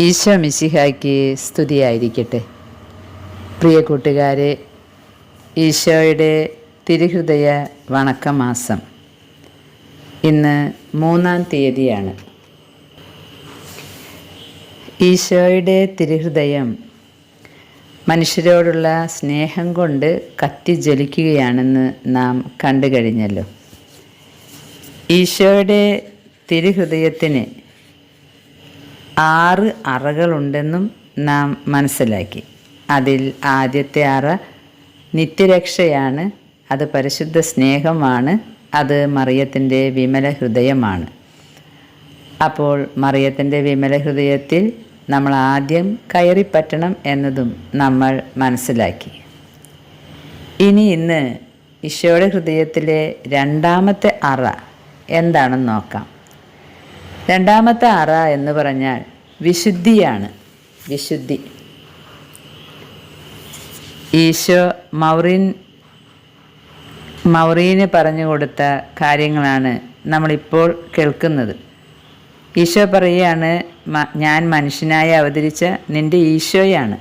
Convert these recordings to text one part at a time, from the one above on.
ഈശോ മിശിഹായ്ക്ക് സ്തുതിയായിരിക്കട്ടെ. പ്രിയ കൂട്ടുകാരെ ഈശോയുടെ തിരുഹൃദയ വണക്കമാസം ഇന്ന് മൂന്നാം തീയതിയാണ്. ഈശോയുടെ തിരുഹൃദയം മനുഷ്യരോടുള്ള സ്നേഹം കൊണ്ട് കത്തി ജ്വലിക്കുകയാണെന്ന് നാം കണ്ടു കഴിഞ്ഞല്ലോ. ഈശോയുടെ തിരുഹൃദയത്തിന് ആറ് അറകളുണ്ടെന്നും നാം മനസ്സിലാക്കി. അതിൽ ആദ്യത്തെ അറ നിത്യരക്ഷയാണ് അത് പരിശുദ്ധ സ്നേഹമാണ് അത് മറിയത്തിന്റെ വിമല ഹൃദയമാണ്. അപ്പോൾ മറിയത്തിന്റെ വിമല ഹൃദയത്തിൽ നമ്മൾ ആദ്യം കയറിപ്പറ്റണം എന്നതും നമ്മൾ മനസ്സിലാക്കി. ഇനി ഇന്ന് ഈശോയുടെ ഹൃദയത്തിലെ രണ്ടാമത്തെ അറ എന്താണെന്ന് നോക്കാം. രണ്ടാമത്തെ അറ എന്ന് പറഞ്ഞാൽ വിശുദ്ധിയാണ്. വിശുദ്ധി. ഈശോ മൗറിൻ മൗറീന് പറഞ്ഞു കൊടുത്ത കാര്യങ്ങളാണ് നമ്മളിപ്പോൾ കേൾക്കുന്നത്. ഈശോ പറയുകയാണ് ഞാൻ മനുഷ്യനായി അവതരിച്ച നിന്റെ ഈശോയാണ്.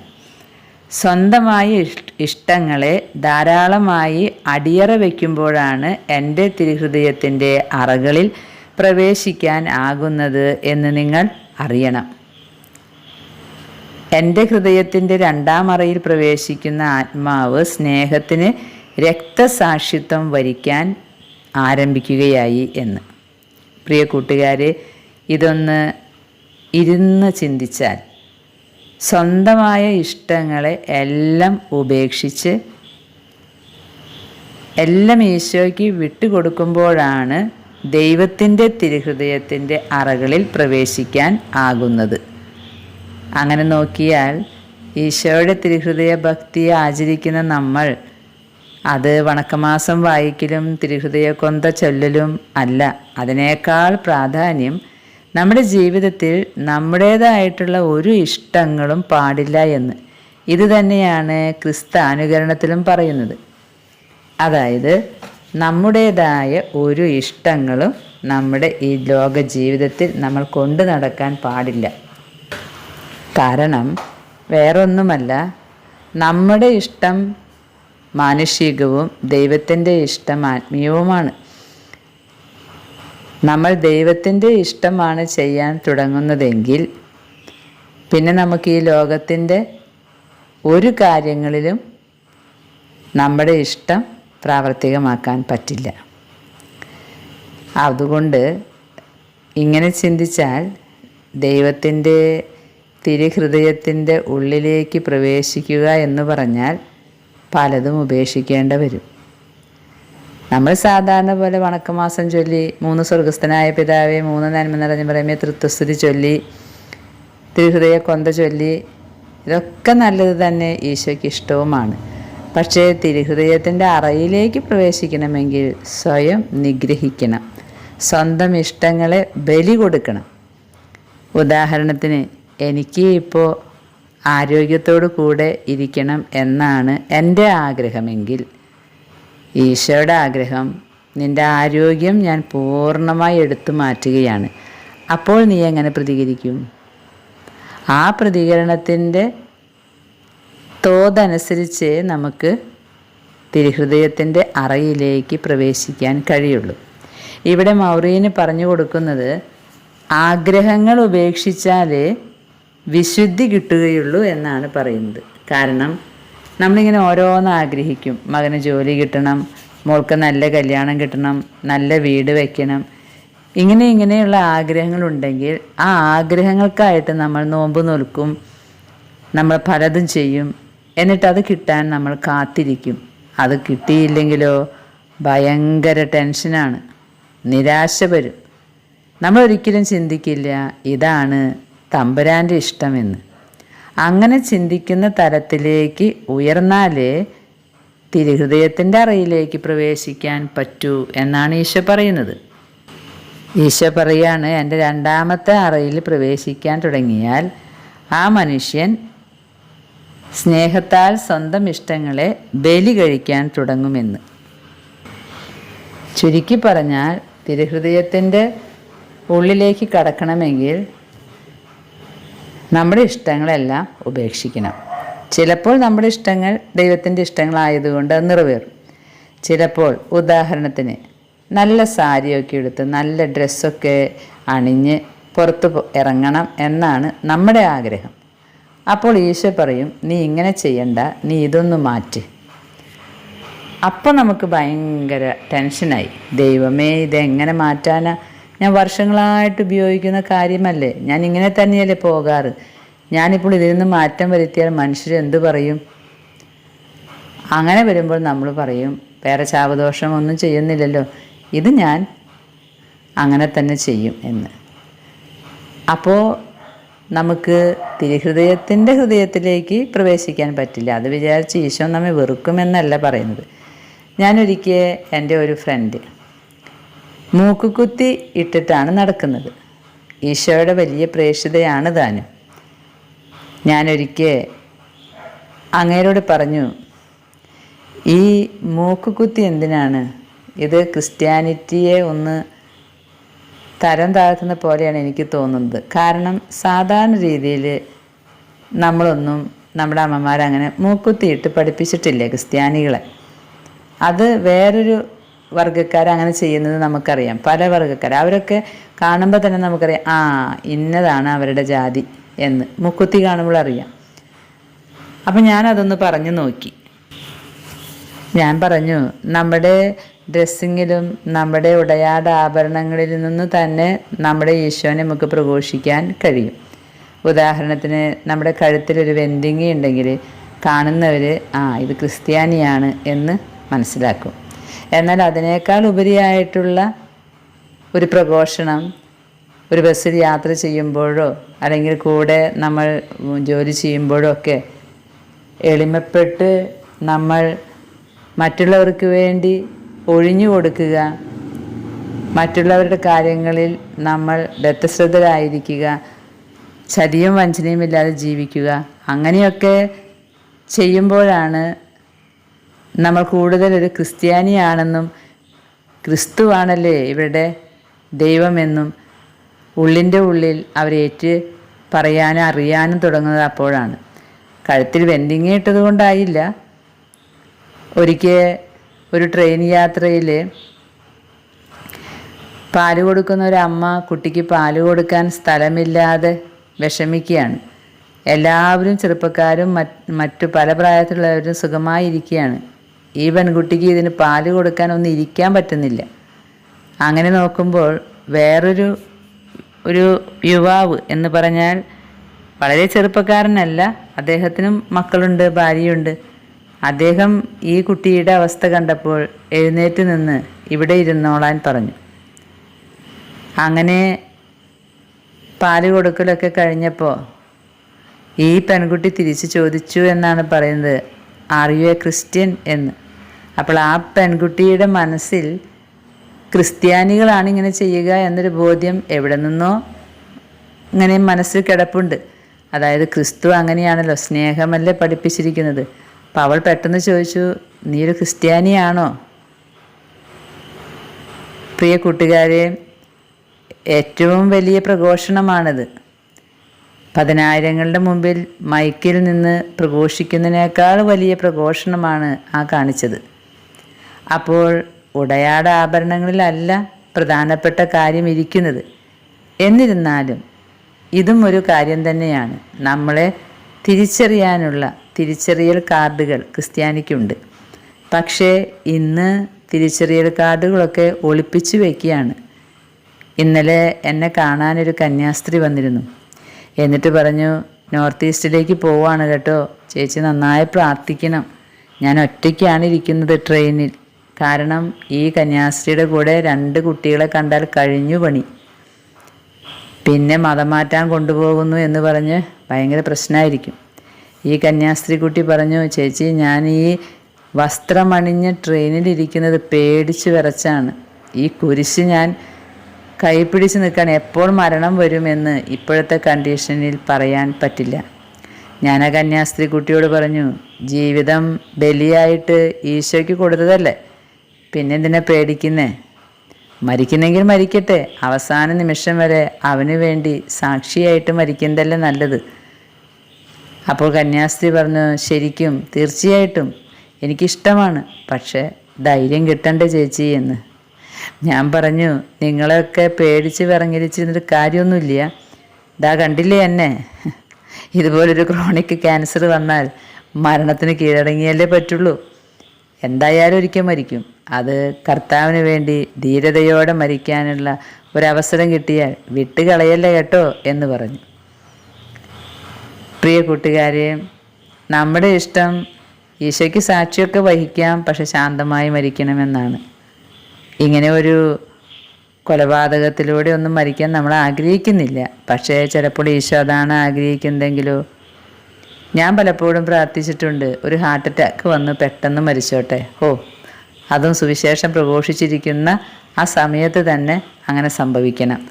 സ്വന്തമായി ഇഷ്ടങ്ങളെ ധാരാളമായി അടിയറ വയ്ക്കുമ്പോഴാണ് എന്റെ തിരുഹൃദയത്തിന്റെ അറകളിൽ പ്രവേശിക്കാൻ ആകുന്നത് എന്ന് നിങ്ങൾ അറിയണം. എന്റെ ഹൃദയത്തിന്റെ രണ്ടാം അറയിൽ പ്രവേശിക്കുന്ന ആത്മാവ് സ്നേഹത്തിന് രക്തസാക്ഷിത്വം വരിക്കാൻ ആരംഭിക്കുകയായി എന്ന്. പ്രിയ കൂട്ടുകാരെ ഇതൊന്ന് ഇരുന്ന് ചിന്തിച്ചാൽ സ്വന്തമായ ഇഷ്ടങ്ങളെ എല്ലാം ഉപേക്ഷിച്ച് എല്ലാം ഈശോയ്ക്ക് വിട്ടുകൊടുക്കുമ്പോഴാണ് ദൈവത്തിന്റെ തിരുഹൃദയത്തിന്റെ അറകളിൽ പ്രവേശിക്കാൻ ആകുന്നത്. അങ്ങനെ നോക്കിയാൽ ഈശോയുടെ തിരുഹൃദയ ഭക്തിയെ ആചരിക്കുന്ന നമ്മൾ അത് വണക്കമാസം വായിക്കലും തിരുഹൃദയ കൊന്ത ചൊല്ലലും അല്ല. അതിനേക്കാൾ പ്രാധാന്യം നമ്മുടെ ജീവിതത്തിൽ നമ്മുടേതായിട്ടുള്ള ഒരു ഇഷ്ടങ്ങളും പാടില്ല എന്ന്. ഇത് തന്നെയാണ് ക്രിസ്താനുകരണത്തിലും പറയുന്നത്. അതായത് നമ്മുടേതായ ഒരു ഇഷ്ടങ്ങളും നമ്മുടെ ഈ ലോക ജീവിതത്തിൽ നമ്മൾ കൊണ്ടു നടക്കാൻ പാടില്ല. കാരണം വേറൊന്നുമല്ല നമ്മുടെ ഇഷ്ടം മാനുഷികവും ദൈവത്തിന്റെ ഇഷ്ടം ആത്മീയവുമാണ്. നമ്മൾ ദൈവത്തിന്റെ ഇഷ്ടമാണ് ചെയ്യാൻ തുടങ്ങുന്നതെങ്കിൽ പിന്നെ നമുക്ക് ഈ ലോകത്തിന്റെ ഒരു കാര്യങ്ങളിലും നമ്മുടെ ഇഷ്ടം പ്രാവർത്തികമാക്കാൻ പറ്റില്ല. അതുകൊണ്ട് ഇങ്ങനെ ചിന്തിച്ചാൽ ദൈവത്തിന്റെ തിരുഹൃദയത്തിന്റെ ഉള്ളിലേക്ക് പ്രവേശിക്കുക എന്ന് പറഞ്ഞാൽ പലതും ഉപേക്ഷിക്കേണ്ട വരും. നമ്മൾ സാധാരണ പോലെ വണക്കമാസം ചൊല്ലി മൂന്ന് സ്വർഗസ്ഥനായ പിതാവെ മൂന്ന് നന്മ നിറഞ്ഞു പറയുമ്പോൾ തൃത്വസ്തുതി ചൊല്ലി തിരുഹൃദയ കൊന്ത ചൊല്ലി ഇതൊക്കെ നല്ലത് തന്നെ ഈശോയ്ക്ക് ഇഷ്ടവുമാണ്. പക്ഷേ തിരുഹൃദയത്തിന്റെ അറയിലേക്ക് പ്രവേശിക്കണമെങ്കിൽ സ്വയം നിഗ്രഹിക്കണം. സ്വന്തം ഇഷ്ടങ്ങളെ ബലി കൊടുക്കണം. ഉദാഹരണത്തിന് എനിക്ക് ഇപ്പോൾ ആരോഗ്യത്തോടു കൂടെ ഇരിക്കണം എന്നാണ് എന്റെ ആഗ്രഹമെങ്കിൽ ഈശോയുടെ ആഗ്രഹം നിന്റെ ആരോഗ്യം ഞാൻ പൂർണമായി എടുത്തു മാറ്റുകയാണ്. അപ്പോൾ നീ എങ്ങനെ പ്രതികരിക്കും? ആ പ്രതികരണത്തിന്റെ തോതനുസരിച്ച് നമുക്ക് തിരുഹൃദയത്തിന്റെ അറയിലേക്ക് പ്രവേശിക്കാൻ കഴിയുള്ളൂ. ഇവിടെ മൗറീന് പറഞ്ഞു കൊടുക്കുന്നത് ആഗ്രഹങ്ങൾ ഉപേക്ഷിച്ചാലേ വിശുദ്ധി കിട്ടുകയുള്ളൂ എന്നാണ് പറയുന്നത്. കാരണം നമ്മളിങ്ങനെ ഓരോന്ന് ആഗ്രഹിക്കും. മകന് ജോലി കിട്ടണം മോൾക്ക് നല്ല കല്യാണം കിട്ടണം നല്ല വീട് വയ്ക്കണം ഇങ്ങനെ ഇങ്ങനെയുള്ള ആഗ്രഹങ്ങളുണ്ടെങ്കിൽ ആ ആഗ്രഹങ്ങൾക്കായിട്ട് നമ്മൾ നോമ്പ് നോൽക്കും നമ്മൾ പലതും ചെയ്യും. എന്നിട്ട് അത് കിട്ടാൻ നമ്മൾ കാത്തിരിക്കും. അത് കിട്ടിയില്ലെങ്കിലോ ഭയങ്കര ടെൻഷനാണ്. നിരാശ വരും. നമ്മൾ ഒരിക്കലും ചിന്തിക്കില്ല ഇതാണ് തമ്പുരാന്റെ ഇഷ്ടമെന്ന്. അങ്ങനെ ചിന്തിക്കുന്ന തരത്തിലേക്ക് ഉയർന്നാലേ തിരുഹൃദയത്തിന്റെ അറയിലേക്ക് പ്രവേശിക്കാൻ പറ്റൂ എന്നാണ് ഈശോ പറയുന്നത്. ഈശോ പറയാണ് എന്റെ രണ്ടാമത്തെ അറയിൽ പ്രവേശിക്കാൻ തുടങ്ങിയാൽ ആ മനുഷ്യൻ സ്നേഹത്താൽ സ്വന്തം ഇഷ്ടങ്ങളെ ബലി കഴിക്കാൻ തുടങ്ങുമെന്ന്. ചുരുക്കി പറഞ്ഞാൽ തിരുഹൃദയത്തിന്റെ ഉള്ളിലേക്ക് കടക്കണമെങ്കിൽ നമ്മുടെ ഇഷ്ടങ്ങളെല്ലാം ഉപേക്ഷിക്കണം. ചിലപ്പോൾ നമ്മുടെ ഇഷ്ടങ്ങൾ ദൈവത്തിന്റെ ഇഷ്ടങ്ങളായതുകൊണ്ട് അത് നിറവേറും. ചിലപ്പോൾ ഉദാഹരണത്തിന് നല്ല സാരിയൊക്കെ എടുത്ത് നല്ല ഡ്രസ്സൊക്കെ അണിഞ്ഞ് പുറത്ത് ഇറങ്ങണം എന്നാണ് നമ്മുടെ ആഗ്രഹം. അപ്പോൾ ഈശോ പറയും നീ ഇങ്ങനെ ചെയ്യണ്ട നീ ഇതൊന്ന് മാറ്റി. അപ്പം നമുക്ക് ഭയങ്കര ടെൻഷനായി. ദൈവമേ ഇതെങ്ങനെ മാറ്റാനാ? ഞാൻ വർഷങ്ങളായിട്ട് ഉപയോഗിക്കുന്ന കാര്യമല്ലേ? ഞാൻ ഇങ്ങനെ തന്നെയല്ലേ പോകാറ്? ഞാനിപ്പോൾ ഇതിൽ നിന്ന് മാറ്റം വരുത്തിയാൽ മനുഷ്യർ എന്ത് പറയും? അങ്ങനെ വരുമ്പോൾ നമ്മൾ പറയും വേറെ ശാപദോഷം ഒന്നും ചെയ്യുന്നില്ലല്ലോ. ഇത് ഞാൻ അങ്ങനെ തന്നെ ചെയ്യും എന്ന്. അപ്പോൾ നമുക്ക് തിരുഹൃദയത്തിന്റെ ഹൃദയത്തിലേക്ക് പ്രവേശിക്കാൻ പറ്റില്ല. അത് വിചാരിച്ച് ഈശോ നമ്മെ വെറുക്കുമെന്നല്ല പറയുന്നത്. ഞാനൊരിക്കൽ എന്റെ ഒരു ഫ്രണ്ട് മൂക്കുകുത്തി ഇട്ടിട്ടാണ് നടക്കുന്നത്. ഈശോയുടെ വലിയ പ്രേക്ഷിതയാണ് താനും ഞാനൊരിക്കൽ അങ്ങേരോട് പറഞ്ഞു ഈ മൂക്കുകുത്തി എന്തിനാണ്? ഇത് ക്രിസ്ത്യാനിറ്റിയെ ഒന്ന് തരം താഴ്ത്തുന്ന പോലെയാണ് എനിക്ക് തോന്നുന്നത്. കാരണം സാധാരണ രീതിയിൽ നമ്മളൊന്നും നമ്മുടെ അമ്മമാരങ്ങനെ മൂക്കുത്തിയിട്ട് പഠിപ്പിച്ചിട്ടില്ല ക്രിസ്ത്യാനികളെ? അത് വേറൊരു വർഗക്കാർ അങ്ങനെ ചെയ്യുന്നത് നമുക്കറിയാം. പല വർഗക്കാർ അവരൊക്കെ കാണുമ്പോൾ തന്നെ നമുക്കറിയാം ആ ഇന്നതാണ് അവരുടെ ജാതി എന്ന്. മുക്കുത്തി കാണുമ്പോൾ അറിയാം. അപ്പം ഞാനതൊന്ന് പറഞ്ഞു നോക്കി. ഞാൻ പറഞ്ഞു നമ്മുടെ ഡ്രസ്സിങ്ങിലും നമ്മുടെ ഉടയാട ആഭരണങ്ങളിൽ നിന്ന് തന്നെ നമ്മുടെ ഈശോനെ നമുക്ക് പ്രഘോഷിക്കാൻ കഴിയും. ഉദാഹരണത്തിന് നമ്മുടെ കഴുത്തിലൊരു വെന്തിങ്ങി ഉണ്ടെങ്കിൽ കാണുന്നവർ ആ ഇത് ക്രിസ്ത്യാനിയാണ് എന്ന് മനസ്സിലാക്കും. എന്നാൽ അതിനേക്കാൾ ഉപരിയായിട്ടുള്ള ഒരു പ്രഘോഷണം ഒരു ബസ്സിൽ യാത്ര ചെയ്യുമ്പോഴോ അല്ലെങ്കിൽ കൂടെ നമ്മൾ ജോലി ചെയ്യുമ്പോഴോ ഒക്കെ എളിമപ്പെട്ട് നമ്മൾ മറ്റുള്ളവർക്ക് വേണ്ടി ഒഴിഞ്ഞു കൊടുക്കുക. മറ്റുള്ളവരുടെ കാര്യങ്ങളിൽ നമ്മൾ ദത്തശ്രദ്ധരായിരിക്കുക ചതിയും വഞ്ചനയും ഇല്ലാതെ ജീവിക്കുക. അങ്ങനെയൊക്കെ ചെയ്യുമ്പോഴാണ് നമ്മൾ കൂടുതൽ ഒരു ക്രിസ്ത്യാനിയാണെന്നും ക്രിസ്തുവാണല്ലേ ഇവരുടെ ദൈവമെന്നും ഉള്ളിന്റെ ഉള്ളിൽ അവരേറ്റ് പറയാനും അറിയാനും തുടങ്ങുന്നത് അപ്പോഴാണ്. കഴുത്തിൽ കൊണ്ടായില്ല ഒരിക്കൽ ഒരു ട്രെയിൻ യാത്രയിൽ പാൽ കൊടുക്കുന്ന ഒരു അമ്മ കുട്ടിക്ക് പാൽ കൊടുക്കാൻ സ്ഥലമില്ലാതെ വിഷമിക്കുകയാണ്. എല്ലാവരും ചെറുപ്പക്കാരും മറ്റു പല പ്രായത്തിലുള്ളവരും സുഖമായി ഇരിക്കുകയാണ് ഈ പെൺകുട്ടിക്ക് ഇതിന് പാൽ കൊടുക്കാൻ ഒന്നും ഇരിക്കാൻ പറ്റുന്നില്ല. അങ്ങനെ നോക്കുമ്പോൾ വേറൊരു ഒരു യുവാവ് എന്ന് പറഞ്ഞാൽ വളരെ ചെറുപ്പക്കാരനല്ല അദ്ദേഹത്തിനും മക്കളുണ്ട് ഭാര്യയുണ്ട്. അദ്ദേഹം ഈ കുട്ടിയുടെ അവസ്ഥ കണ്ടപ്പോൾ എഴുന്നേറ്റ് നിന്ന് ഇവിടെ ഇരുന്നോളാൻ പറഞ്ഞു. അങ്ങനെ പാൽ കൊടുക്കലൊക്കെ കഴിഞ്ഞപ്പോൾ ഈ പെൺകുട്ടി തിരിച്ചു ചോദിച്ചു എന്നാണ് പറയുന്നത്. ആർ യു എ ക്രിസ്ത്യൻ എന്ന്. അപ്പോൾ ആ പെൺകുട്ടിയുടെ മനസ്സിൽ ക്രിസ്ത്യാനികളാണ് ഇങ്ങനെ ചെയ്യുക എന്നൊരു ബോധ്യം എവിടെ നിന്നോ ഇങ്ങനെ മനസ്സിൽ കിടപ്പുണ്ട്. അതായത് ക്രിസ്തു അങ്ങനെയാണല്ലോ സ്നേഹമല്ലേ പഠിപ്പിച്ചിരിക്കുന്നത്. അപ്പം അവൾ പെട്ടെന്ന് ചോദിച്ചു നീ ഒരു ക്രിസ്ത്യാനിയാണോ? പ്രിയ കൂട്ടുകാരെ ഏറ്റവും വലിയ പ്രഘോഷണമാണിത്. പതിനായിരങ്ങളുടെ മുമ്പിൽ മൈക്കിൽ നിന്ന് പ്രഘോഷിക്കുന്നതിനേക്കാൾ വലിയ പ്രഘോഷണമാണ് ആ കാണിച്ചത്. അപ്പോൾ ഉടയാട ആഭരണങ്ങളിലല്ല പ്രധാനപ്പെട്ട കാര്യം ഇരിക്കുന്നത്. എന്നിരുന്നാലും ഇതും ഒരു കാര്യം തന്നെയാണ്. നമ്മളെ തിരിച്ചറിയാനുള്ള തിരിച്ചറിയൽ കാർഡുകൾ ക്രിസ്ത്യാനിക്കുണ്ട്. പക്ഷേ ഇന്ന് തിരിച്ചറിയൽ കാർഡുകളൊക്കെ ഒളിപ്പിച്ചു വയ്ക്കുകയാണ് ഇന്നലെ എന്നെ കാണാനൊരു കന്യാസ്ത്രീ വന്നിരുന്നു. എന്നിട്ട് പറഞ്ഞു നോർത്ത് ഈസ്റ്റിലേക്ക് പോവാണ് കേട്ടോ. ചേച്ചി നന്നായി പ്രാർത്ഥിക്കണം. ഞാൻ ഒറ്റയ്ക്കാണ് ഇരിക്കുന്നത് ട്രെയിനിൽ. കാരണം ഈ കന്യാസ്ത്രീയുടെ കൂടെ രണ്ട് കുട്ടികളെ കണ്ടാൽ കഴിഞ്ഞു പണി. പിന്നെ മതം മാറ്റാൻ കൊണ്ടുപോകുന്നു എന്ന് പറഞ്ഞ് ഭയങ്കര പ്രശ്നമായിരിക്കും. ഈ കന്യാസ്ത്രീ കുട്ടി പറഞ്ഞു ചേച്ചി ഞാൻ ഈ വസ്ത്രമണിഞ്ഞ് ട്രെയിനിലിരിക്കുന്നത് പേടിച്ച് വിറച്ചാണ്. ഈ കുരിശ് ഞാൻ കൈ പിടിച്ച് നിൽക്കാൻ എപ്പോൾ മരണം വരുമെന്ന് ഇപ്പോഴത്തെ കണ്ടീഷനിൽ പറയാൻ പറ്റില്ല. ഞാൻ ആ കന്യാസ്ത്രീ കുട്ടിയോട് പറഞ്ഞു ജീവിതം ബലിയായിട്ട് ഈശോയ്ക്ക് കൊടുത്തതല്ലേ? പിന്നെ എന്തിനാ പേടിക്കുന്നേ? മരിക്കുന്നെങ്കിൽ മരിക്കട്ടെ. അവസാന നിമിഷം വരെ അവന് വേണ്ടി സാക്ഷിയായിട്ട് മരിക്കുന്നതല്ലേ നല്ലത്. അപ്പോൾ കന്യാസ്ത്രീ പറഞ്ഞു ശരിക്കും തീർച്ചയായിട്ടും. എനിക്കിഷ്ടമാണ്. പക്ഷേ ധൈര്യം കിട്ടണ്ടേ ചേച്ചി എന്ന്. ഞാൻ പറഞ്ഞു നിങ്ങളെയൊക്കെ പേടിച്ച് വിറങ്ങിരിച്ചിരുന്നിട്ട് കാര്യമൊന്നുമില്ല. ഇതാ കണ്ടില്ലേ എന്നെ? ഇതുപോലൊരു ക്രോണിക് ക്യാൻസർ വന്നാൽ മരണത്തിന് കീഴടങ്ങിയല്ലേ പറ്റുള്ളൂ. എന്തായാലും ഒരിക്കൽ മരിക്കും. അത് കർത്താവിന് വേണ്ടി ധീരതയോടെ മരിക്കാനുള്ള ഒരവസരം കിട്ടിയാൽ വിട്ടുകളയല്ലേ കേട്ടോ? എന്ന് പറഞ്ഞു. പ്രിയ കൂട്ടുകാരെ നമ്മുടെ ഇഷ്ടം ഈശോയ്ക്ക് സാക്ഷിയൊക്കെ വഹിക്കാം പക്ഷെ ശാന്തമായി മരിക്കണമെന്നാണ്. ഇങ്ങനെ ഒരു കൊലപാതകത്തിലൂടെ ഒന്നും മരിക്കാൻ നമ്മൾ ആഗ്രഹിക്കുന്നില്ല. പക്ഷേ ചിലപ്പോൾ ഈശോ അതാണ് ആഗ്രഹിക്കുന്നതെങ്കിലോ. ഞാൻ പലപ്പോഴും പ്രാർത്ഥിച്ചിട്ടുണ്ട് ഒരു ഹാർട്ട് അറ്റാക്ക് വന്ന് പെട്ടെന്ന് മരിച്ചോട്ടെ. ഓ അതും സുവിശേഷം പ്രഘോഷിച്ചിരിക്കുന്ന ആ സമയത്ത് തന്നെ അങ്ങനെ സംഭവിക്കണം.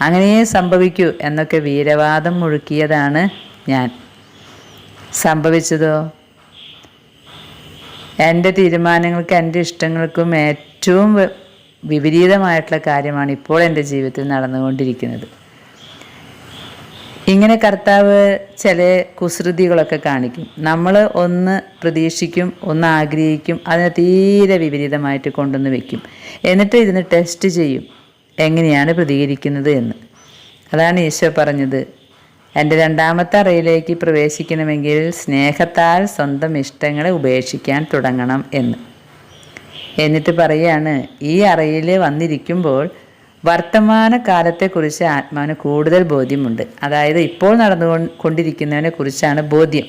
അങ്ങനെയേ സംഭവിക്കൂ എന്നൊക്കെ വീരവാദം മുഴുക്കിയതാണ് ഞാൻ. സംഭവിച്ചതോ? എന്റെ തീരുമാനങ്ങൾക്കും എന്റെ ഇഷ്ടങ്ങൾക്കും ഏറ്റവും വിപരീതമായിട്ടുള്ള കാര്യമാണ് ഇപ്പോൾ എന്റെ ജീവിതത്തിൽ നടന്നുകൊണ്ടിരിക്കുന്നത്. ഇങ്ങനെ കർത്താവ് ചില കുസൃതികളൊക്കെ കാണിക്കും. നമ്മൾ ഒന്ന് പ്രതീക്ഷിക്കും ഒന്ന് ആഗ്രഹിക്കും അതിനെ തീരെ വിപരീതമായിട്ട് കൊണ്ടുവന്ന് വെക്കും. എന്നിട്ട് ഇതിന് ടെസ്റ്റ് ചെയ്യും എങ്ങനെയാണ് പ്രതികരിക്കുന്നത് എന്ന്. അതാണ് ഈശോ പറഞ്ഞത്. എന്റെ രണ്ടാമത്തെ അറയിലേക്ക് പ്രവേശിക്കണമെങ്കിൽ സ്നേഹത്താൽ സ്വന്തം ഇഷ്ടങ്ങളെ ഉപേക്ഷിക്കാൻ തുടങ്ങണം എന്ന്. എന്നിട്ട് പറയാണ് ഈ അറയിൽ വന്നിരിക്കുമ്പോൾ വർത്തമാന കാലത്തെക്കുറിച്ച് ആത്മാവിന് കൂടുതൽ ബോധ്യമുണ്ട്. അതായത് ഇപ്പോൾ നടന്നു കൊണ്ടിരിക്കുന്നതിനെ കുറിച്ചാണ് ബോധ്യം.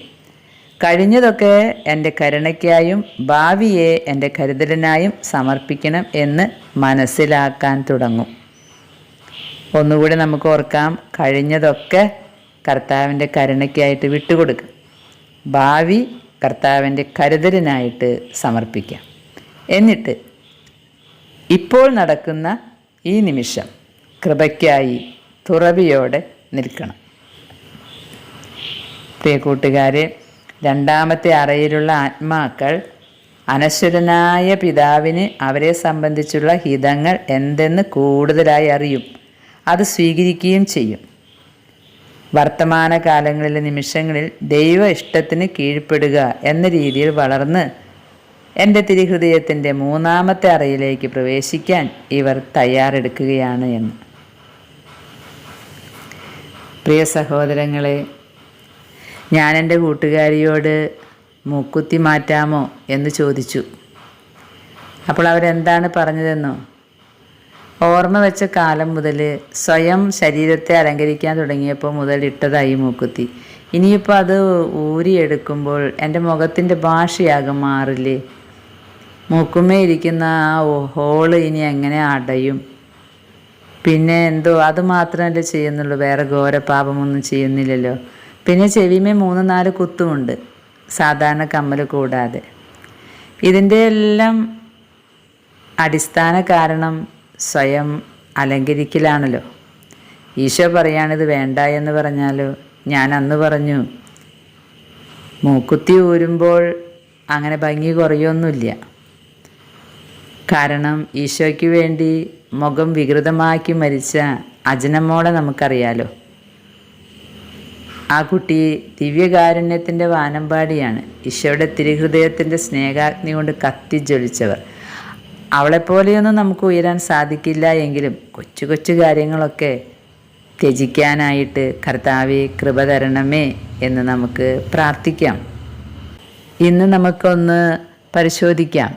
കഴിഞ്ഞതൊക്കെ എന്റെ കരുണയ്ക്കായും ഭാവിയെ എന്റെ കരുതലിനായും സമർപ്പിക്കണം എന്ന് മനസ്സിലാക്കാൻ തുടങ്ങും. ഒന്നുകൂടി നമുക്ക് ഓർക്കാം കഴിഞ്ഞതൊക്കെ കർത്താവിന്റെ കരുണയ്ക്കായിട്ട് വിട്ടുകൊടുക്കുക. ഭാവി കർത്താവിന്റെ കരുതലിനായിട്ട് സമർപ്പിക്കാം. എന്നിട്ട് ഇപ്പോൾ നടക്കുന്ന ഈ നിമിഷം കൃപയ്ക്കായി തുറവിയോടെ നിൽക്കണം. പ്രിയ കൂട്ടുകാരെ രണ്ടാമത്തെ അറയിലുള്ള ആത്മാക്കൾ അനശ്വരനായ പിതാവിന് അവരെ സംബന്ധിച്ചുള്ള ഹിതങ്ങൾ എന്തെന്ന് കൂടുതലായി അറിയും. അത് സ്വീകരിക്കുകയും ചെയ്യും. വർത്തമാന കാലങ്ങളിലെ നിമിഷങ്ങളിൽ ദൈവ ഇഷ്ടത്തിന് കീഴ്പ്പെടുക എന്ന രീതിയിൽ വളർന്ന് എന്റെ തിരുഹൃദയത്തിന്റെ മൂന്നാമത്തെ അറയിലേക്ക് പ്രവേശിക്കാൻ ഇവർ തയ്യാറെടുക്കുകയാണ് എന്ന്. പ്രിയ സഹോദരങ്ങളെ ഞാൻ എന്റെ കൂട്ടുകാരിയോട് മൂക്കുത്തി മാറ്റാമോ എന്ന് ചോദിച്ചു. അപ്പോൾ അവരെന്താണ് പറഞ്ഞതെന്നോ? ഓർമ്മ വെച്ച കാലം മുതൽ സ്വയം ശരീരത്തെ അലങ്കരിക്കാൻ തുടങ്ങിയപ്പോൾ മുതൽ ഇട്ടതായി മൂക്കുത്തി. ഇനിയിപ്പോൾ അത് ഊരിയെടുക്കുമ്പോൾ എന്റെ മുഖത്തിന്റെ ഭാഷയാകും മാറില്ലേ? മൂക്കുമേ ഇരിക്കുന്ന ആ ഹോൾ ഇനി എങ്ങനെ അടയും? പിന്നെ എന്തോ അത് മാത്രമല്ലേ ചെയ്യുന്നുള്ളൂ വേറെ ഘോരപാപമൊന്നും ചെയ്യുന്നില്ലല്ലോ. പിന്നെ ചെവിമേ മൂന്ന് നാല് കുത്തുമുണ്ട് സാധാരണ കമ്മൽ കൂടാതെ. ഇതിന്റെ എല്ലാം അടിസ്ഥാന കാരണം സ്വയം അലങ്കരിക്കലാണല്ലോ. ഈശോ പറയാണിത് വേണ്ട എന്ന് പറഞ്ഞാലോ? ഞാൻ അന്ന് പറഞ്ഞു മൂക്കുത്തി ഊരുമ്പോൾ അങ്ങനെ ഭംഗി കുറയൊന്നുമില്ല. കാരണം ഈശോയ്ക്ക് വേണ്ടി മുഖം വികൃതമാക്കി മരിച്ച അജനമോളെ നമുക്കറിയാലോ. ആ കുട്ടി ദിവ്യകാരുണ്യത്തിന്റെ വാനമ്പാടിയാണ്. ഈശോയുടെ തിരുഹൃദയത്തിന്റെ സ്നേഹാഗ്നി കൊണ്ട് കത്തിജ്വലിച്ചവർ. അവളെപ്പോലെയൊന്നും നമുക്ക് ഉയരാൻ സാധിക്കില്ല എങ്കിലും കൊച്ചു കൊച്ചു കാര്യങ്ങളൊക്കെ ത്യജിക്കാനായിട്ട് കർത്താവെ കൃപ തരണമേ എന്ന് നമുക്ക് പ്രാർത്ഥിക്കാം. ഇന്ന് നമുക്കൊന്ന് പരിശോധിക്കാം.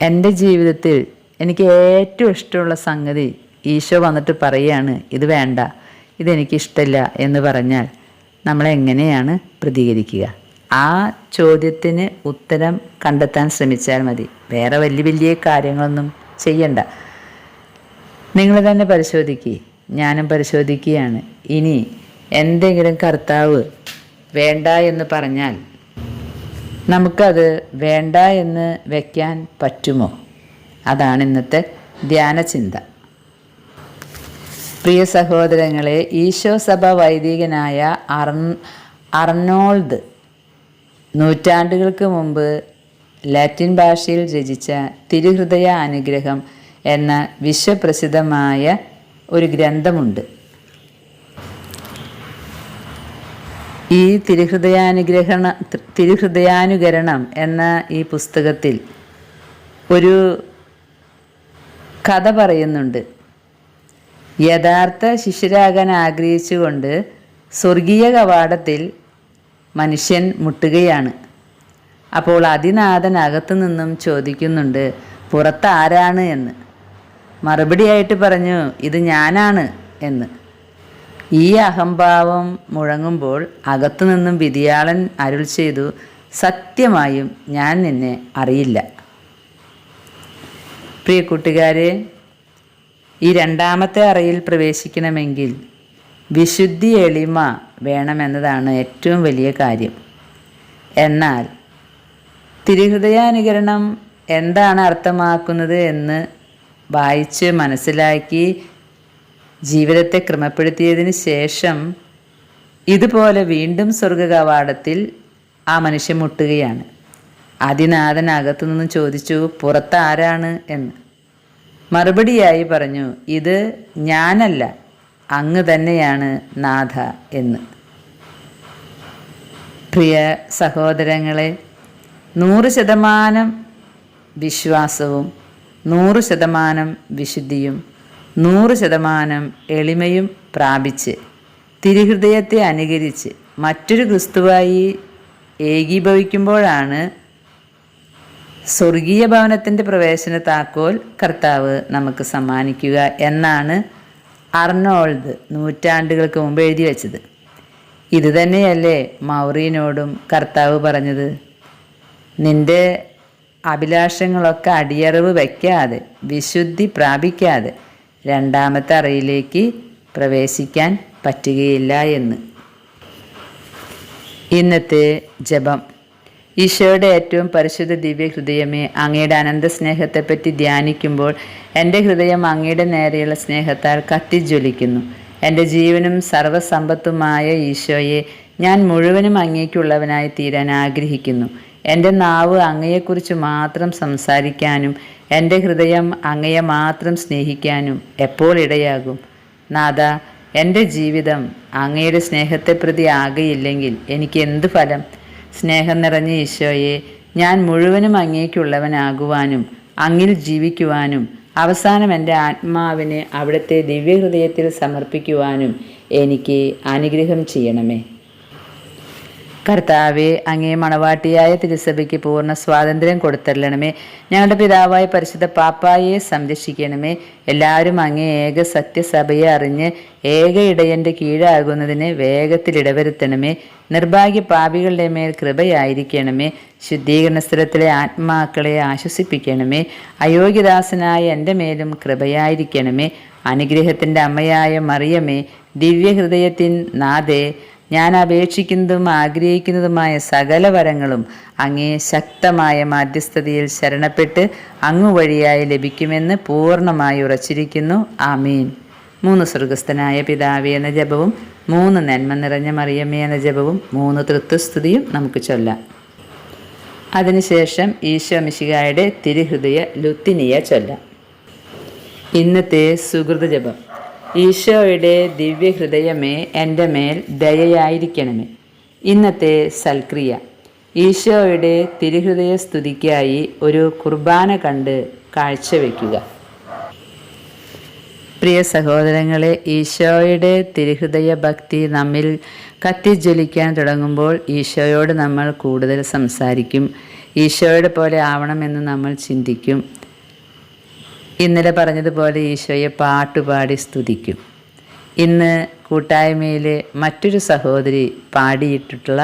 എന്റെ ജീവിതത്തിൽ എനിക്ക് ഏറ്റവും ഇഷ്ടമുള്ള സംഗതി ഈശോ വന്നിട്ട് പറയുകയാണ് ഇത് വേണ്ട ഇതെനിക്കിഷ്ടമില്ല എന്ന് പറഞ്ഞാൽ നമ്മളെങ്ങനെയാണ് പ്രതികരിക്കുക? ആ ചോദ്യത്തിന് ഉത്തരം കണ്ടെത്താൻ ശ്രമിച്ചാൽ മതി. വേറെ വലിയ വലിയ കാര്യങ്ങളൊന്നും ചെയ്യണ്ട. നിങ്ങൾ തന്നെ പരിശോധിക്കുക ഞാനും പരിശോധിക്കുകയാണ്. ഇനി എന്തെങ്കിലും കർത്താവ് വേണ്ട എന്ന് പറഞ്ഞാൽ നമുക്കത് വേണ്ട എന്ന് വയ്ക്കാൻ പറ്റുമോ? അതാണ് ഇന്നത്തെ ധ്യാനചിന്ത. പ്രിയ സഹോദരങ്ങളെ ഈശോ സഭ വൈദികനായ അർ അർണോൾഡ് നൂറ്റാണ്ടുകൾക്ക് മുമ്പ് ലാറ്റിൻ ഭാഷയിൽ രചിച്ച തിരുഹൃദയ അനുഗ്രഹം എന്ന വിശ്വപ്രസിദ്ധമായ ഒരു ഗ്രന്ഥമുണ്ട്. ഈ തിരുഹൃദയാനുഗ്രഹണ തിരുഹൃദയാനുകരണം എന്ന ഈ പുസ്തകത്തിൽ ഒരു കഥ പറയുന്നുണ്ട്. യഥാർത്ഥ ശിഷ്യരാകാൻ ആഗ്രഹിച്ചുകൊണ്ട് സ്വർഗീയ കവാടത്തിൽ മനുഷ്യൻ മുട്ടുകയാണ്. അപ്പോൾ അതിനാഥൻ അകത്തു നിന്നും ചോദിക്കുന്നുണ്ട് പുറത്ത് ആരാണ് എന്ന്. മറുപടിയായിട്ട് പറഞ്ഞു ഇത് ഞാനാണ് എന്ന്. ഈ അഹംഭാവം മുഴങ്ങുമ്പോൾ അകത്തു നിന്നും വിധിയാളൻ അരുൾ ചെയ്തു സത്യമായും ഞാൻ നിന്നെ അറിയില്ല. പ്രിയ കൂട്ടുകാരെ ഈ രണ്ടാമത്തെ അറയിൽ പ്രവേശിക്കണമെങ്കിൽ വിശുദ്ധി എളിമ വേണമെന്നതാണ് ഏറ്റവും വലിയ കാര്യം. എന്നാൽ തിരുഹൃദയാനുകരണം എന്താണ് അർത്ഥമാക്കുന്നത് എന്ന് വായിച്ച് മനസ്സിലാക്കി ജീവിതത്തെ ക്രമപ്പെടുത്തിയതിന് ശേഷം ഇതുപോലെ വീണ്ടും സ്വർഗ കവാടത്തിൽ ആ മനുഷ്യൻ മുട്ടുകയാണ്. ആദിനാഥൻ അകത്തു നിന്ന് ചോദിച്ചു പുറത്താരാണ്? എന്ന്. മറുപടിയായി പറഞ്ഞു ഇത് ഞാനല്ല. അങ്ങ് തന്നെയാണ് നാഥ എന്ന്. പ്രിയ സഹോദരങ്ങളെ നൂറ് ശതമാനം വിശ്വാസവും നൂറ് ശതമാനം വിശുദ്ധിയും നൂറ് ശതമാനം എളിമയും പ്രാപിച്ച് തിരുഹൃദയത്തെ അനുകരിച്ച് മറ്റൊരു ക്രിസ്തുവായി ഏകീഭവിക്കുമ്പോഴാണ് സ്വർഗീയ ഭവനത്തിന്റെ പ്രവേശന താക്കോൽ കർത്താവ് നമുക്ക് സമ്മാനിക്കുക എന്നാണ് അർണോൾഡ് നൂറ്റാണ്ടുകൾക്ക് മുമ്പ് എഴുതി വച്ചത്. ഇതുതന്നെയല്ലേ മൗറീനോടും കർത്താവ് പറഞ്ഞത്? നിന്റെ അഭിലാഷങ്ങളൊക്കെ അടിയറവ് വയ്ക്കാതെ വിശുദ്ധി പ്രാപിക്കാതെ രണ്ടാമത്തെ അറയിലേക്ക് പ്രവേശിക്കാൻ പറ്റുകയില്ല എന്ന്. ഇന്നത്തെ ജപം. ഈശോയുടെ ഏറ്റവും പരിശുദ്ധ ദിവ്യ ഹൃദയമേ അങ്ങയുടെ അനന്ത സ്നേഹത്തെപ്പറ്റി ധ്യാനിക്കുമ്പോൾ എന്റെ ഹൃദയം അങ്ങയുടെ നേരെയുള്ള സ്നേഹത്താൽ കത്തിജ്വലിക്കുന്നു. എന്റെ ജീവനും സർവസമ്പത്തുമായ ഈശോയെ ഞാൻ മുഴുവനും അങ്ങേക്കുള്ളവനായി തീരാൻ ആഗ്രഹിക്കുന്നു. എന്റെ നാവ് അങ്ങയെക്കുറിച്ച് മാത്രം സംസാരിക്കാനും എന്റെ ഹൃദയം അങ്ങയെ മാത്രം സ്നേഹിക്കാനും എപ്പോൾ ഇടയാകും? നാഥ എന്റെ ജീവിതം അങ്ങയുടെ സ്നേഹത്തെ പ്രതി ആകെയില്ലെങ്കിൽ എനിക്ക് എന്ത് ഫലം? സ്നേഹം നിറഞ്ഞ ഈശോയെ ഞാൻ മുഴുവനും അങ്ങേക്കുള്ളവനാകുവാനും അങ്ങിൽ ജീവിക്കുവാനും അവസാനം എന്റെ ആത്മാവിനെ അവിടുത്തെ ദിവ്യഹൃദയത്തിൽ സമർപ്പിക്കുവാനും എനിക്ക് അനുഗ്രഹം ചെയ്യണമേ. കർത്താവെ അങ്ങേ മണവാട്ടിയായ തിരുസഭയ്ക്ക് പൂർണ സ്വാതന്ത്ര്യം കൊടുത്തരണമേ ഞങ്ങളുടെ പിതാവായ പരിശുദ്ധ പാപ്പായെ സംരക്ഷിക്കണമേ. എല്ലാവരും അങ്ങേ ഏക സത്യസഭയെ അറിഞ്ഞ് ഏക ഇടയന്റെ കീഴാകുന്നതിന് വേഗത്തിൽ ഇടവരുത്തണമേ. നിർഭാഗ്യ പാപികളുടെ മേൽ കൃപയായിരിക്കണമേ. ശുദ്ധീകരണ സ്ഥലത്തിലെ ആത്മാക്കളെ ആശ്വസിപ്പിക്കണമേ. അയോഗ്യദാസനായ എന്റെ മേലും കൃപയായിരിക്കണമേ. അനുഗ്രഹത്തിന്റെ അമ്മയായ മറിയമേ ദിവ്യഹൃദയത്തിൻ നാഥേ ഞാൻ അപേക്ഷിക്കുന്നതും ആഗ്രഹിക്കുന്നതുമായ സകല വരങ്ങളും അങ്ങേ ശക്തമായ മാധ്യസ്ഥതയിൽ ശരണപ്പെട്ട് അങ്ങു വഴിയായി ലഭിക്കുമെന്ന് പൂർണമായി ഉറച്ചിരിക്കുന്നു. ആമീൻ. മൂന്ന് സ്വർഗസ്ഥനായ പിതാവി എന്ന ജപവും മൂന്ന് നന്മ നിറഞ്ഞ മറിയമ്മ എന്ന ജപവും മൂന്ന് തൃത്വസ്തുതിയും നമുക്ക് ചൊല്ലാം. അതിനുശേഷം ഈശോ മിശികായുടെ തിരുഹൃദയ ലുത്തിനിയ ചൊല്ലാം. ഇന്നത്തെ സുഹൃത ജപം. ഈശോയുടെ ദിവ്യഹൃദയമേ എന്റെ മേൽ ദയയായിരിക്കണമേ. ഇന്നത്തെ സൽക്രിയ. ഈശോയുടെ തിരുഹൃദയ സ്തുതിക്കായി ഒരു കുർബാന കണ്ട് കാഴ്ചവെക്കുക. പ്രിയ സഹോദരങ്ങളെ ഈശോയുടെ തിരുഹൃദയ ഭക്തി നമ്മിൽ കത്തിജ്വലിക്കാൻ തുടങ്ങുമ്പോൾ ഈശോയോട് നമ്മൾ കൂടുതൽ സംസാരിക്കും. ഈശോയുടെ പോലെ ആവണമെന്ന് നമ്മൾ ചിന്തിക്കും. ഇന്നലെ പറഞ്ഞതുപോലെ ഈശോയെ പാട്ടുപാടി സ്തുതിക്കും. ഇന്ന് കൂട്ടായ്മയിലെ മറ്റൊരു സഹോദരി പാടിയിട്ടിട്ടുള്ള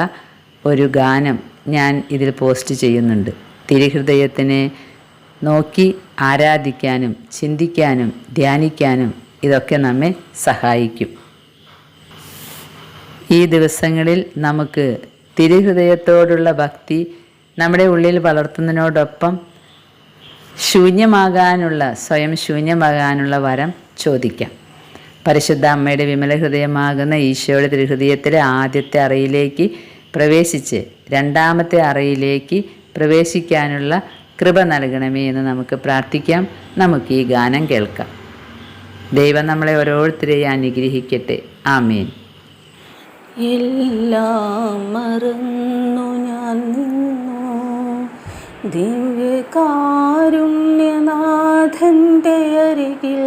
ഒരു ഗാനം ഞാൻ ഇതിൽ പോസ്റ്റ് ചെയ്യുന്നുണ്ട്. തിരുഹൃദയത്തിനെ നോക്കി ആരാധിക്കാനും ചിന്തിക്കാനും ധ്യാനിക്കാനും ഇതൊക്കെ നമ്മെ സഹായിക്കും. ഈ ദിവസങ്ങളിൽ നമുക്ക് തിരുഹൃദയത്തോടുള്ള ഭക്തി നമ്മുടെ ഉള്ളിൽ വളർത്തുന്നതിനോടൊപ്പം ശൂന്യമാകാനുള്ള സ്വയം ശൂന്യമാകാനുള്ള വരം ചോദിക്കാം. പരിശുദ്ധ അമ്മയുടെ വിമല ഹൃദയമാകുന്ന ഈശോയുടെ തിരുഹൃദയത്തിലെ ആദ്യത്തെ അറയിലേക്ക് പ്രവേശിച്ച് രണ്ടാമത്തെ അറയിലേക്ക് പ്രവേശിക്കാനുള്ള കൃപ നൽകണമേ എന്ന് നമുക്ക് പ്രാർത്ഥിക്കാം. നമുക്ക് ഈ ഗാനം കേൾക്കാം. ദൈവം നമ്മളെ ഓരോരുത്തരെയും അനുഗ്രഹിക്കട്ടെ. ആമേൻ. എല്ലാം മറന്നു ഞാൻ ദിവ്യകാരുണ്യനാഥന്റെ അരികിൽ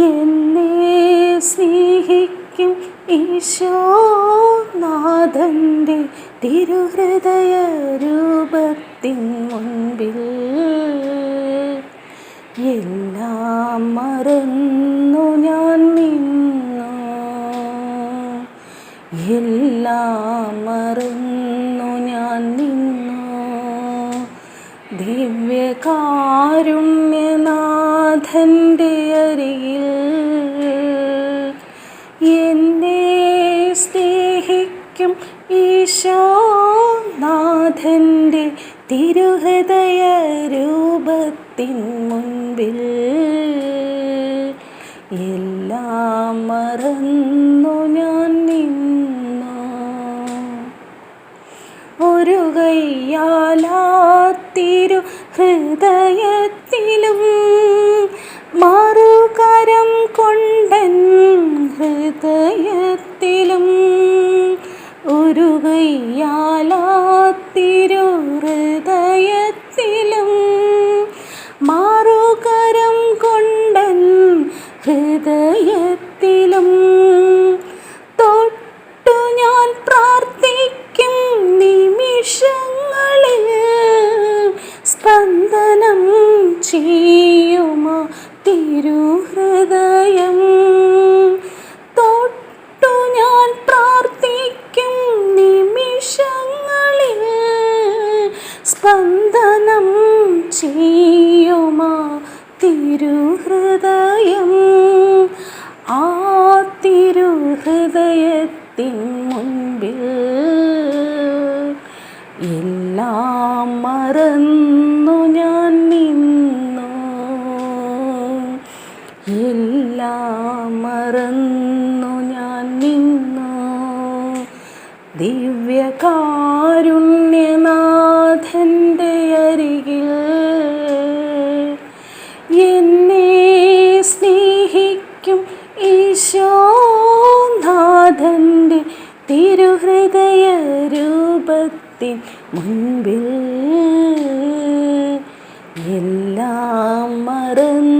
എന്നെ സ്നേഹിക്കും ഈശോനാഥന്റെ തിരുഹൃദയ രൂപത്തിൻ മുൻപിൽ. എല്ലാം മറന്നു ഞാൻ നിന്നു. എല്ലാം മറന്നു ദിവ്യകാരുണ്യനാഥന്റെ അരിയിൽ എന്നെ സ്നേഹിക്കും ഈശോനാഥന്റെ തിരുഹൃദയ രൂപത്തിൻ മുൻപിൽ. എല്ലാം മറന്നു ഞാൻ നിന്നു. ഒരു കയ്യാലാത്തിരു ഹൃദയത്തിലും മാറുകരം കൊണ്ടൻ ഹൃദയത്തിലും ഒരു കയ്യാലാത്തിരു ദിവ്യകാരുണ്യനാഥന്റെ അരികിൽ എന്നെ സ്നേഹിക്കും ഈശോനാഥന്റെ തിരുഹൃദയ രൂപത്തിൻ മുൻപിൽ. എല്ലാം മറന്നു